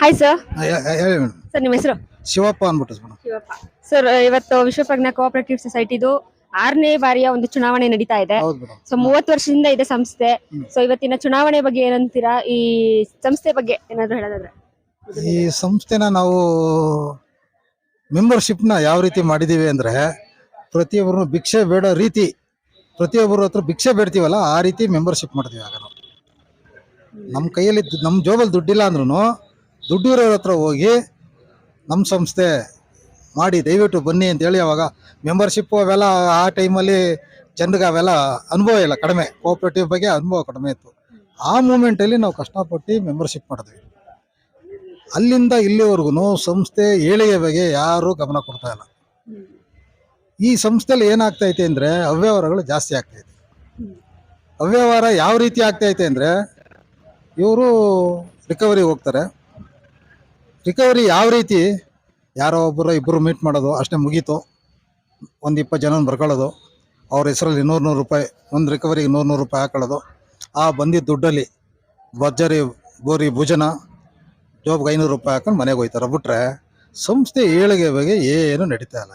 Hi sir ಹೇಳಿ madam. Sir ನಿಮ್ಮ ಹೆಸರು? ಶಿವಪ್ಪ ಅಂದ್ಬಿಟ್ಟು ಮೇಡಮ್ ಶಿವಪ್ಪ. ಸರ್ ಇವತ್ತು ವಿಶ್ವಪ್ರಜ್ಞಾ ಕೋಆಪರೇಟಿವ್ ಸೊಸೈಟಿದು ಆರನೇ ಬಾರಿಯ ಒಂದು ಚುನಾವಣೆ ನಡೀತಾ ಇದೆ. ಹೌದು ಮೇಡಮ್. ಸೊ ಮೂವತ್ತು ವರ್ಷದಿಂದ ಇದೆ ಸಂಸ್ಥೆ. ಸೊ ಇವತ್ತಿನ ಚುನಾವಣೆ ಬಗ್ಗೆ ಏನಂತೀರಾ? ಈ ಸಂಸ್ಥೆ ಬಗ್ಗೆ ಏನಾದ್ರು ಹೇಳೋದಾದ್ರೆ. ಈ ಸಂಸ್ಥೆನ ನಾವು ಮೆಂಬರ್ಶಿಪ್ನ ಯಾವ ರೀತಿ ಮಾಡಿದ್ದೀವಿ ಅಂದರೆ ಪ್ರತಿಯೊಬ್ಬರು ಭಿಕ್ಷೆ ಬೇಡೋ ರೀತಿ ಪ್ರತಿಯೊಬ್ಬರ ಹತ್ರ ಭಿಕ್ಷೆ ಬೇಡ್ತೀವಲ್ಲ ಆ ರೀತಿ ಮೆಂಬರ್ಶಿಪ್ ಮಾಡ್ತೀವಿ ಆಗ ನಾವು. ನಮ್ಮ ಕೈಯಲ್ಲಿ ನಮ್ಮ ಜೋಬಲ್ಲಿ ದುಡ್ಡಿಲ್ಲ ಅಂದ್ರೂ ದುಡ್ಡು ಇರೋರ ಹತ್ರ ಹೋಗಿ ನಮ್ಮ ಸಂಸ್ಥೆ ಮಾಡಿ ದಯವಿಟ್ಟು ಬನ್ನಿ ಅಂತೇಳಿ ಅವಾಗ ಮೆಂಬರ್ಶಿಪ್ಪು ಅವೆಲ್ಲ ಆ ಟೈಮಲ್ಲಿ ಜನರಿಗೆ ಅವೆಲ್ಲ ಅನುಭವ ಇಲ್ಲ, ಕಡಿಮೆ. ಕೋಆಪ್ರೇಟಿವ್ ಬಗ್ಗೆ ಅನುಭವ ಕಡಿಮೆ ಇತ್ತು. ಆ ಮೂಮೆಂಟಲ್ಲಿ ನಾವು ಕಷ್ಟಪಟ್ಟು ಮೆಂಬರ್ಶಿಪ್ ಮಾಡಿದ್ವಿ. ಅಲ್ಲಿಂದ ಇಲ್ಲಿವರೆಗೂ ಸಂಸ್ಥೆ ಏಳಿಗೆ ಬಗ್ಗೆ ಯಾರೂ ಗಮನ ಕೊಡ್ತಾ ಇಲ್ಲ. ಈ ಸಂಸ್ಥೆಯಲ್ಲಿ ಏನಾಗ್ತೈತೆ ಅಂದರೆ ಅವ್ಯವಹಾರಗಳು ಜಾಸ್ತಿ ಆಗ್ತೈತೆ ಅವ್ಯವಹಾರ ಯಾವ ರೀತಿ ಆಗ್ತಾ ಐತೆ ಅಂದರೆ ಇವರು ರಿಕವರಿ ಹೋಗ್ತಾರೆ. ರಿಕವರಿ ಯಾವ ರೀತಿ? ಯಾರೋ ಒಬ್ಬರು ಇಬ್ಬರು ಮೀಟ್ ಮಾಡೋದು, ಅಷ್ಟೇ ಮುಗೀತು. ಒಂದು ಇಪ್ಪತ್ತು ಜನ ಬರ್ಕೊಳ್ಳೋದು. ಅವ್ರ ಹೆಸರಲ್ಲಿ ನೂರು ನೂರು ರೂಪಾಯಿ, ಒಂದು ರಿಕವರಿಗೆ ನೂರು ನೂರು ರೂಪಾಯಿ ಹಾಕೊಳ್ಳೋದು. ಆ ಬಂದಿದ್ದ ದುಡ್ಡಲ್ಲಿ ಭರ್ಜರಿ, ಗೋರಿ, ಭುಜನ, ಜೋಬ್ಗೆ ಐನೂರು ರೂಪಾಯಿ ಹಾಕೊಂಡು ಮನೆಗೆ ಹೋಗ್ತಾರೆ. ಬಿಟ್ರೆ ಸಂಸ್ಥೆ ಏಳಿಗೆ ಬಗ್ಗೆ ಏನು ನಡೀತಾ ಇಲ್ಲ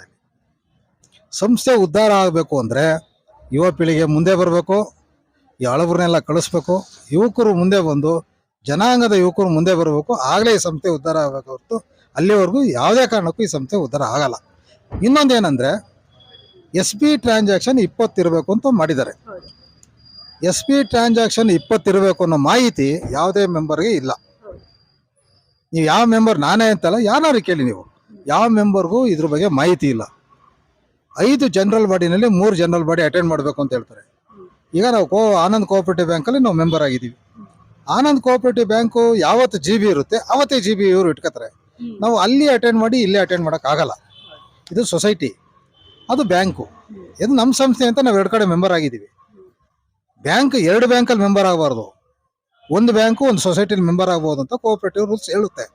ಸಂಸ್ಥೆ ಉದ್ಧಾರ ಆಗಬೇಕು ಅಂದರೆ ಯುವ ಪೀಳಿಗೆ ಮುಂದೆ ಬರಬೇಕು, ಈ ಹಳಬ್ರನ್ನೆಲ್ಲ ಕಳಿಸ್ಬೇಕು. ಯುವಕರು ಮುಂದೆ ಬಂದು ಜನಾಂಗದ ಯುವಕರು ಮುಂದೆ ಬರಬೇಕು. ಆಗಲೇ ಈ ಸಂಸ್ಥೆ ಉದ್ಧಾರ ಆಗಬೇಕು ಹೊರತು ಅಲ್ಲಿವರೆಗೂ ಯಾವುದೇ ಕಾರಣಕ್ಕೂ ಈ ಸಂಸ್ಥೆ ಉದ್ಧಾರ ಆಗಲ್ಲ. ಇನ್ನೊಂದೇನೆಂದರೆ, ಎಸ್ ಪಿ ಟ್ರಾನ್ಸಾಕ್ಷನ್ ಇಪ್ಪತ್ತಿರಬೇಕು ಅಂತ ಮಾಡಿದ್ದಾರೆ. ಎಸ್ ಪಿ ಟ್ರಾನ್ಸಾಕ್ಷನ್ ಇಪ್ಪತ್ತಿರಬೇಕು ಅನ್ನೋ ಮಾಹಿತಿ ಯಾವುದೇ ಮೆಂಬರ್ಗೆ ಇಲ್ಲ. ನೀವು ಯಾವ ಮೆಂಬರ್ ನಾನೇ ಅಂತಲ್ಲ ಯಾರು ಕೇಳಿ ನೀವು. ಯಾವ ಮೆಂಬರ್ಗೂ ಇದ್ರ ಬಗ್ಗೆ ಮಾಹಿತಿ ಇಲ್ಲ. ಐದು ಜನರಲ್ ಬಾಡಿನಲ್ಲಿ ಮೂರು ಜನರಲ್ ಬಾಡಿ ಅಟೆಂಡ್ ಮಾಡಬೇಕು ಅಂತ ಹೇಳ್ತಾರೆ. ಈಗ ನಾವು ಕೋ, ಆನಂದ್ ಕೋಆಪರೇಟಿವ್ ಬ್ಯಾಂಕಲ್ಲಿ ನಾವು ಮೆಂಬರ್ ಆಗಿದ್ದೀವಿ. ಆನಂದ್ ಕೋಆಪರೇಟಿವ್ ಬ್ಯಾಂಕು ಯಾವತ್ತು ಜಿ ಬಿ ಇರುತ್ತೆ ಅವತ್ತೇ ಜಿ ಬಿ ಇವರು ಇಟ್ಕೋತಾರೆ ನಾವು ಅಲ್ಲಿ ಅಟೆಂಡ್ ಮಾಡಿ ಇಲ್ಲೇ ಅಟೆಂಡ್ ಮಾಡೋಕ್ಕಾಗಲ್ಲ. ಇದು ಸೊಸೈಟಿ ಅದು ಬ್ಯಾಂಕು ಇದು ನಮ್ಮ ಸಂಸ್ಥೆ ಅಂತ ನಾವು ಎರಡು ಕಡೆ ಮೆಂಬರ್ ಆಗಿದ್ದೀವಿ. ಬ್ಯಾಂಕ್ ಎರಡು ಬ್ಯಾಂಕಲ್ಲಿ ಮೆಂಬರ್ ಆಗಬಾರ್ದು. ಒಂದು ಬ್ಯಾಂಕು ಒಂದು ಸೊಸೈಟಿಲಿ ಮೆಂಬರ್ ಆಗ್ಬೋದು ಅಂತ ಕೋಆಪರೇಟಿವ್ ರೂಲ್ಸ್ ಹೇಳುತ್ತೆ.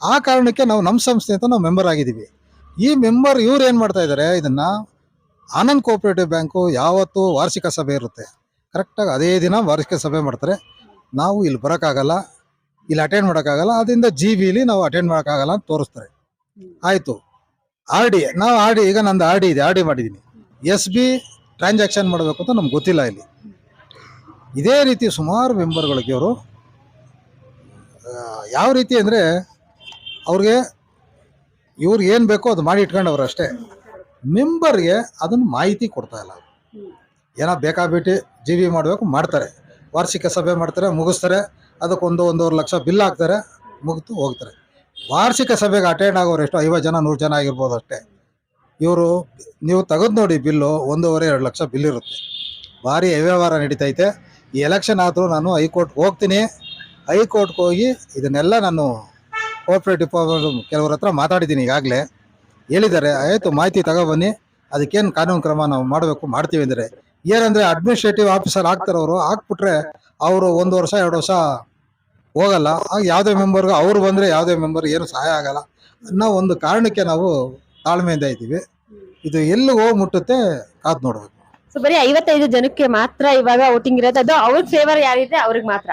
ಆ ಕಾರಣಕ್ಕೆ ನಾವು ನಮ್ಮ ಸಂಸ್ಥೆ ಅಂತ ನಾವು ಮೆಂಬರ್ ಆಗಿದ್ದೀವಿ. ಈ ಮೆಂಬರ್ ಇವ್ರು ಏನು ಮಾಡ್ತಾ ಇದ್ದಾರೆ ಇದನ್ನು ಆನಂದ್ ಕೋಆಪರೇಟಿವ್ ಬ್ಯಾಂಕು ಯಾವತ್ತು ವಾರ್ಷಿಕ ಸಭೆ ಇರುತ್ತೆ. ಕರೆಕ್ಟಾಗಿ ಅದೇ ದಿನ ವಾರ್ಷಿಕ ಸಭೆ ಮಾಡ್ತಾರೆ. ನಾವು ಇಲ್ಲಿ ಬರೋಕ್ಕಾಗಲ್ಲ ಇಲ್ಲಿ ಅಟೆಂಡ್ ಮಾಡೋಕ್ಕಾಗಲ್ಲ ಅದರಿಂದ ಜಿ ಬಿಲಿ ನಾವು ಅಟೆಂಡ್ ಮಾಡೋಕ್ಕಾಗಲ್ಲ ಅಂತ ತೋರಿಸ್ತಾರೆ. ಆಯಿತು. ಆರ್ ಡಿ ನಾವು ಆರ್ ಡಿ ಈಗ ನಂದು ಆರ್ ಡಿ ಇದೆ ಆರ್ ಡಿ ಮಾಡಿದ್ದೀನಿ. ಎಸ್ ಬಿ ಟ್ರಾನ್ಸಾಕ್ಷನ್ ಮಾಡಬೇಕು ಅಂತ ನಮ್ಗೆ ಗೊತ್ತಿಲ್ಲ ಇಲ್ಲಿ. ಇದೇ ರೀತಿ ಸುಮಾರು ಮೆಂಬರ್ಗಳಿಗೆ ಅವರು ಯಾವ ರೀತಿ ಅಂದರೆ ಅವ್ರಿಗೆ ಇವ್ರಿಗೆ ಏನು ಬೇಕೋ ಅದು ಮಾಡಿ ಇಟ್ಕೊಂಡವ್ರು ಅಷ್ಟೇ. ಮೆಂಬರ್ಗೆ ಅದನ್ನು ಮಾಹಿತಿ ಕೊಡ್ತಾ ಇಲ್ಲ. ಏನೋ ಬೇಕಾಬಿಟ್ಟು ಜಿ ಬಿ ಮಾಡಬೇಕು ಮಾಡ್ತಾರೆ. ವಾರ್ಷಿಕ ಸಭೆ ಮಾಡ್ತಾರೆ, ಮುಗಿಸ್ತಾರೆ ಅದಕ್ಕೊಂದು ಒಂದೂವರೆ ಲಕ್ಷ ಬಿಲ್ ಹಾಕ್ತಾರೆ, ಮುಗಿದು ಹೋಗ್ತಾರೆ. ವಾರ್ಷಿಕ ಸಭೆಗೆ ಅಟೆಂಡ್ ಆಗೋರು ಎಷ್ಟು, ಐವತ್ತು ಜನ, ನೂರು ಜನ ಆಗಿರ್ಬೋದು ಅಷ್ಟೇ. ಇವರು, ನೀವು ತೆಗೆದು ನೋಡಿ ಬಿಲ್ಲು, ಒಂದೂವರೆ, ಎರಡು ಲಕ್ಷ ಬಿಲ್ ಇರುತ್ತೆ. ಭಾರಿ ಅವ್ಯವಹಾರ ನಡೀತೈತೆ. ಈ ಎಲೆಕ್ಷನ್ ಆದರೂ ನಾನು ಹೈಕೋರ್ಟ್ಗೆ ಹೋಗ್ತೀನಿ. ಹೈಕೋರ್ಟ್ಗೆ ಹೋಗಿ ಇದನ್ನೆಲ್ಲ ನಾನು ಕೋಆಪ್ರೇಟಿವ್ ಕೆಲವ್ರ ಹತ್ರ ಮಾತಾಡಿದ್ದೀನಿ ಈಗಾಗಲೇ. ಹೇಳಿದ್ದಾರೆ, ಆಯಿತು, ಮಾಹಿತಿ ತಗೋಬನ್ನಿ ಅದಕ್ಕೇನು ಕಾನೂನು ಕ್ರಮ ನಾವು ಮಾಡಬೇಕು, ಮಾಡ್ತೀವಿ ಅಂದರೆ. ಏನಂದರೆ ಅಡ್ಮಿನಿಸ್ಟ್ರೇಟಿವ್ ಆಫೀಸರ್ ಆಗ್ತಾರೆ ಅವರು. ಹಾಕ್ಬಿಟ್ರೆ ಅವರು ಒಂದು ವರ್ಷ ಎರಡು ವರ್ಷ ಹೋಗಲ್ಲ. ಆಗ ಯಾವುದೇ ಮೆಂಬರ್ಗೆ ಅವ್ರು ಬಂದರೆ ಯಾವುದೇ ಮೆಂಬರ್ ಏನು ಸಹಾಯ ಆಗಲ್ಲ. ಅನ್ನೋ ಒಂದು ಕಾರಣಕ್ಕೆ ನಾವು ತಾಳ್ಮೆಯಿಂದ ಇದ್ದೀವಿ. ಇದು ಎಲ್ಲಿ ಹೋಗಿ ಮುಟ್ಟುತ್ತೆ ಕಾದು ನೋಡಬೇಕು. ಸೊ ಬರೀ ಐವತ್ತೈದು ಜನಕ್ಕೆ ಮಾತ್ರ ಇವಾಗ ವೋಟಿಂಗ್ ಇರೋದು. ಅದು ಅವ್ರ ಫೇವರ್ ಯಾರಿದೆ ಅವ್ರಿಗೆ ಮಾತ್ರ.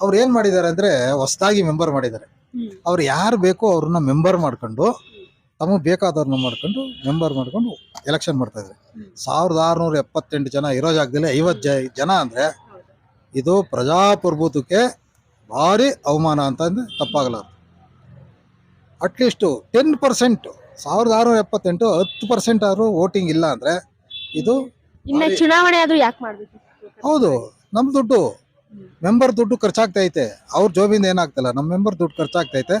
ಅವ್ರು ಏನು ಮಾಡಿದ್ದಾರೆ ಅಂದರೆ ಹೊಸದಾಗಿ ಮೆಂಬರ್ ಮಾಡಿದ್ದಾರೆ. ಅವ್ರು ಯಾರು ಬೇಕೋ ಅವ್ರನ್ನ ಮೆಂಬರ್ ಮಾಡ್ಕೊಂಡು ತಮಗೆ ಬೇಕಾದವ್ರನ್ನ ಮಾಡ್ಕೊಂಡು ಮೆಂಬರ್ ಮಾಡ್ಕೊಂಡು ಎಲೆಕ್ಷನ್ ಮಾಡ್ತಾ ಇದ್ದಾರೆ. ಸಾವಿರದ ಆರುನೂರ ಎಪ್ಪತ್ತೆಂಟು ಜನ ಇರೋ ಜಾಗದಲ್ಲಿ ಐವತ್ತು ಜ ಜನ ಅಂದರೆ ಇದು ಪ್ರಜಾಪ್ರಭುತ್ವಕ್ಕೆ ಭಾರಿ ಅವಮಾನ ಅಂತಂದು ತಪ್ಪಾಗಲಾರ್ದು. ಅಟ್ಲೀಸ್ಟು ಟೆನ್ ಪರ್ಸೆಂಟ್ ಸಾವಿರದ ಆರುನೂರ ಎಪ್ಪತ್ತೆಂಟು ಹತ್ತು ಪರ್ಸೆಂಟ್ ಆದರೂ ವೋಟಿಂಗ್ ಇಲ್ಲ ಅಂದರೆ ಇದು ಇನ್ನ ಚುನಾವಣೆ ಆದ್ರೂ ಯಾಕೆ ಮಾಡ್ಬೇಕು? ಹೌದು ನಮ್ಮ ದುಡ್ಡು ಮೆಂಬರ್ ದುಡ್ಡು ಖರ್ಚಾಗ್ತೈತೆ. ಅವ್ರ ಜೋಬಿಂದ ಏನಾಗ್ತಿಲ್ಲ ನಮ್ಮ ಮೆಂಬರ್ ದುಡ್ಡು ಖರ್ಚಾಗ್ತೈತೆ.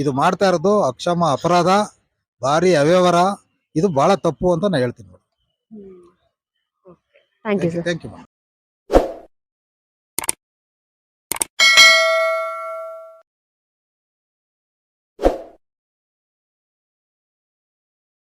ಇದು ಮಾಡ್ತಾ ಇರೋದು ಅಕ್ಷಮ ಅಪರಾಧ. ಭಾರಿ ಅವ್ಯವಹಾರ. ಇದು ಬಹಳ ತಪ್ಪು ಅಂತ ನಾ ಹೇಳ್ತೀನಿ thank you sir thank you